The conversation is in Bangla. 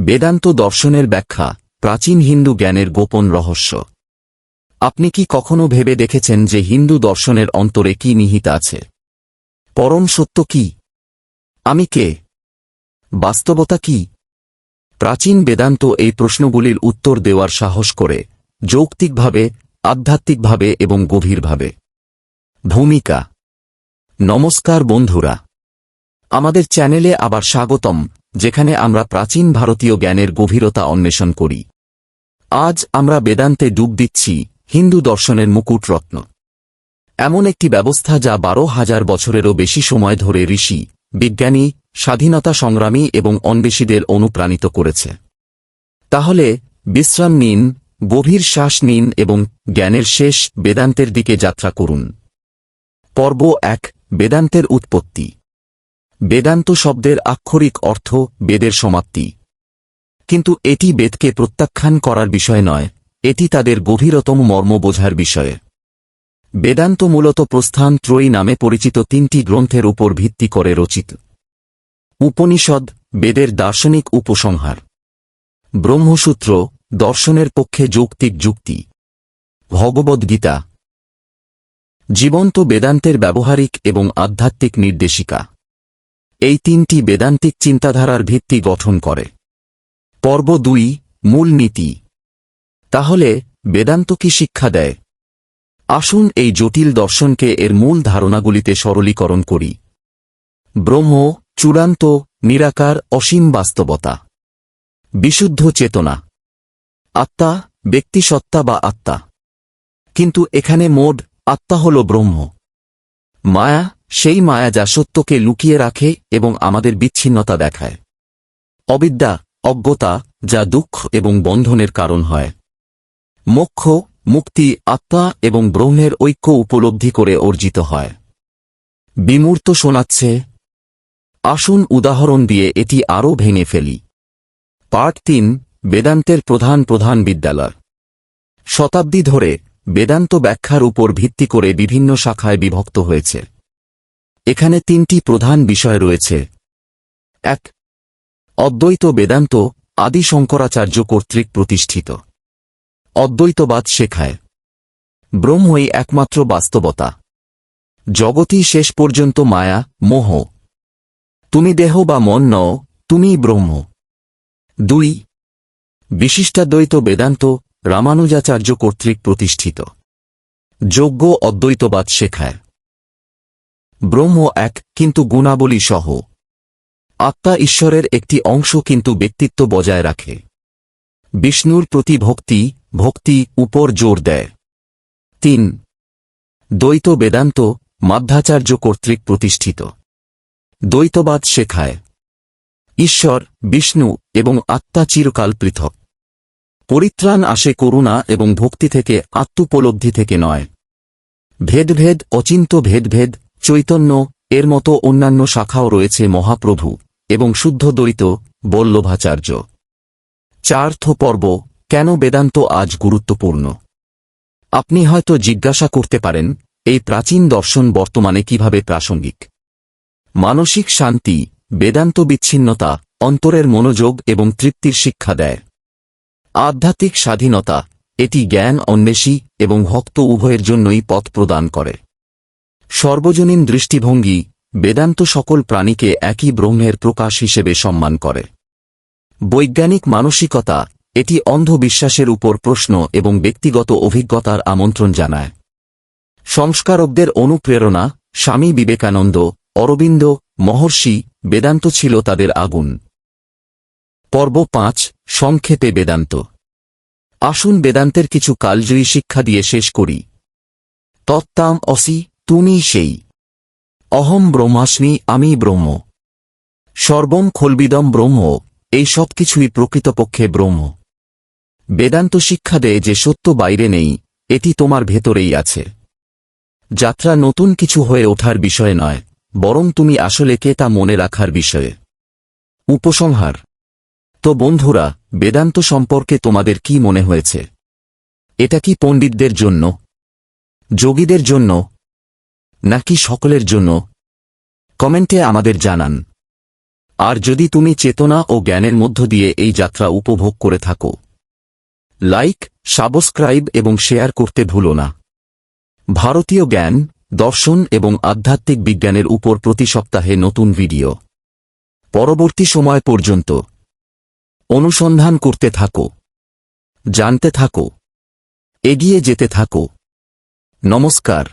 বেদান্ত দর্শনের ব্যাখ্যা, প্রাচীন হিন্দু জ্ঞানের গোপন রহস্য। আপনি কি কখনো ভেবে দেখেছেন যে হিন্দু দর্শনের অন্তরে কি নিহিত আছে? পরম সত্য কি? আমি কে? বাস্তবতা কি? প্রাচীন বেদান্ত এই প্রশ্নগুলির উত্তর দেওয়ার সাহস করে, যৌক্তিকভাবে, আধ্যাত্মিকভাবে এবং গভীরভাবে। ভূমিকা। নমস্কার বন্ধুরা। আমাদের চ্যানেলে আবার স্বাগতম। যেখানে আমরা প্রাচীন ভারতীয় জ্ঞানের গভীরতা অন্বেষণ করি। আজ আমরা বেদান্তে ডুব দিচ্ছি হিন্দু দর্শনের মুকুট রত্ন। এমন একটি ব্যবস্থা যা বারো হাজার বছরেরও বেশি সময় ধরে ঋষি, বিজ্ঞানী, স্বাধীনতা সংগ্রামী এবং অন্বেষীদের অনুপ্রাণিত করেছে। তাহলে বিশ্রাম নিন, গভীর শ্বাস নিন এবং জ্ঞানের শেষ বেদান্তের দিকে যাত্রা করুন। পর্ব এক, বেদান্তের উৎপত্তি। বেদান্ত শব্দের আক্ষরিক অর্থ বেদের সমাপ্তি। কিন্তু এটি বেদকে প্রত্যাখ্যান করার বিষয় নয়, এটি তাদের গভীরতম মর্ম বোঝার বিষয়ে। বেদান্ত মূলত প্রস্থান ত্রয়ী নামে পরিচিত তিনটি গ্রন্থের উপর ভিত্তি করে রচিত। উপনিষদ, বেদের দার্শনিক উপসংহার। ব্রহ্মসূত্র, দর্শনের পক্ষে যৌক্তিক যুক্তি। ভগবদ্গীতা জীবন্ত বেদান্তের ব্যবহারিক এবং আধ্যাত্মিক নির্দেশিকা। এই তিনটি বেদান্তিক চিন্তাধারার ভিত্তি গঠন করে। পর্ব দুই, মূল নীতি। তাহলে, বেদান্ত কি শিক্ষা দেয়? আসুন এই জটিল দর্শনকে এর মূল ধারণাগুলিতে সরলীকরণ করি। ব্রহ্ম, চূড়ান্ত, নিরাকার, অসীম বাস্তবতা। বিশুদ্ধ চেতনা। আত্মা ব্যক্তিসত্তা বা আত্মা। কিন্তু এখানে মোড আত্মা হল ব্রহ্ম। মায়া সেই মায়া যা সত্যকে লুকিয়ে রাখে এবং আমাদের বিচ্ছিন্নতা দেখায়। অবিদ্যা, অজ্ঞতা যা দুঃখ এবং বন্ধনের কারণ হয়। মোক্ষ, মুক্তি, আত্মা এবং ব্রহ্মের ঐক্য উপলব্ধি করে অর্জিত হয়। বিমূর্ত শোনাচ্ছে, আসুন উদাহরণ দিয়ে এটি আরও ভেঙে ফেলি। পার্ট তিন, বেদান্তের প্রধান প্রধান বিদ্যালয়। শতাব্দী ধরে বেদান্ত ব্যাখ্যার উপর ভিত্তি করে বিভিন্ন শাখায় বিভক্ত হয়েছে। এখানে তিনটি প্রধান বিষয় রয়েছে। এক, অদ্বৈত বেদান্ত আদি শঙ্করাচার্য কর্তৃক প্রতিষ্ঠিত। অদ্বৈতবাদ শেখায়। ব্রহ্মই একমাত্র বাস্তবতা। জগতই শেষ পর্যন্ত মায়া, মোহ। তুমি দেহ বা মন নও, তুমিই ব্রহ্ম। দুই, বিশিষ্টাদ্বৈত বেদান্ত রামানুজাচার্য কর্তৃক প্রতিষ্ঠিত। যোগ্য অদ্বৈতবাদ শেখায়। ব্রহ্ম এক, কিন্তু গুণাবলী সহ। আত্মা ঈশ্বরের একটি অংশ কিন্তু ব্যক্তিত্ব বজায় রাখে। বিষ্ণুর প্রতি ভক্তি ভক্তি উপর জোর দেয়। তিন, দ্বৈত বেদান্ত, মাধ্যাচার্য কর্তৃক প্রতিষ্ঠিত। দ্বৈতবাদ শেখায়। ঈশ্বর, বিষ্ণু এবং আত্মা চিরকাল পৃথক। পরিত্রাণ আসে করুণা এবং ভক্তি থেকে, আত্মোপলব্ধি থেকে নয়। ভেদভেদ অচিন্ত ভেদভেদ চৈতন্য, এর মতো অন্যান্য শাখাও রয়েছে মহাপ্রভু এবং শুদ্ধ দ্বৈত বল্লভাচার্য। চার্থ পর্ব, কেন বেদান্ত আজ গুরুত্বপূর্ণ? আপনি হয়তো জিজ্ঞাসা করতে পারেন, এই প্রাচীন দর্শন বর্তমানে কীভাবে প্রাসঙ্গিক? মানসিক শান্তি, বেদান্ত বিচ্ছিন্নতা, অন্তরের মনোযোগ এবং তৃপ্তির শিক্ষা দেয়। আধ্যাত্মিক স্বাধীনতা, এটি জ্ঞান অন্বেষী এবং ভক্ত উভয়ের জন্যই পথ প্রদান করে। সর্বজনীন দৃষ্টিভঙ্গি বেদান্ত সকল প্রাণীকে একই ব্রহ্মের প্রকাশ হিসেবে সম্মান করে। বৈজ্ঞানিক মানসিকতা এটি অন্ধবিশ্বাসের উপর প্রশ্ন এবং ব্যক্তিগত অভিজ্ঞতার আমন্ত্রণ জানায়। সংস্কারকদের অনুপ্রেরণা স্বামী বিবেকানন্দ, অরবিন্দ, মহর্ষি, বেদান্ত ছিল তাদের আগুন। পর্ব পাঁচ, সংক্ষেপে বেদান্ত। আসুন বেদান্তের কিছু কালজয়ী শিক্ষা দিয়ে শেষ করি। তত্তাম অসি তুমি সেই। অহম ব্রহ্মাস্মি, আমি ব্রহ্ম। সর্বম খলবিদম ব্রহ্ম, এই সব কিছুই প্রকৃতপক্ষে ব্রহ্ম। বেদান্ত শিক্ষা দেয় যে সত্য বাইরে নেই, এটি তোমার ভেতরেই আছে। যাত্রা নতুন কিছু হয়ে ওঠার বিষয় নয়, বরং তুমি আসলে কে তা মনে রাখার বিষয়ে। উপসংহার। তো বন্ধুরা, বেদান্ত সম্পর্কে তোমাদের কি মনে হয়েছে? এটা কি পণ্ডিতদের জন্য? যোগীদের জন্য? নাকি সকলের জন্য? কমেন্টে আমাদের জানান। আর যদি তুমি চেতনা ও জ্ঞানের মধ্য দিয়ে এই যাত্রা উপভোগ করে থাকো, লাইক, সাবস্ক্রাইব এবং শেয়ার করতে ভুলো না। ভারতীয় জ্ঞান, দর্শন এবং আধ্যাত্মিক বিজ্ঞানের উপর প্রতি সপ্তাহে নতুন ভিডিও। পরবর্তী সময় পর্যন্ত অনুসন্ধান করতে থাকো, জানতে থাকো, এগিয়ে যেতে থাকো। নমস্কার।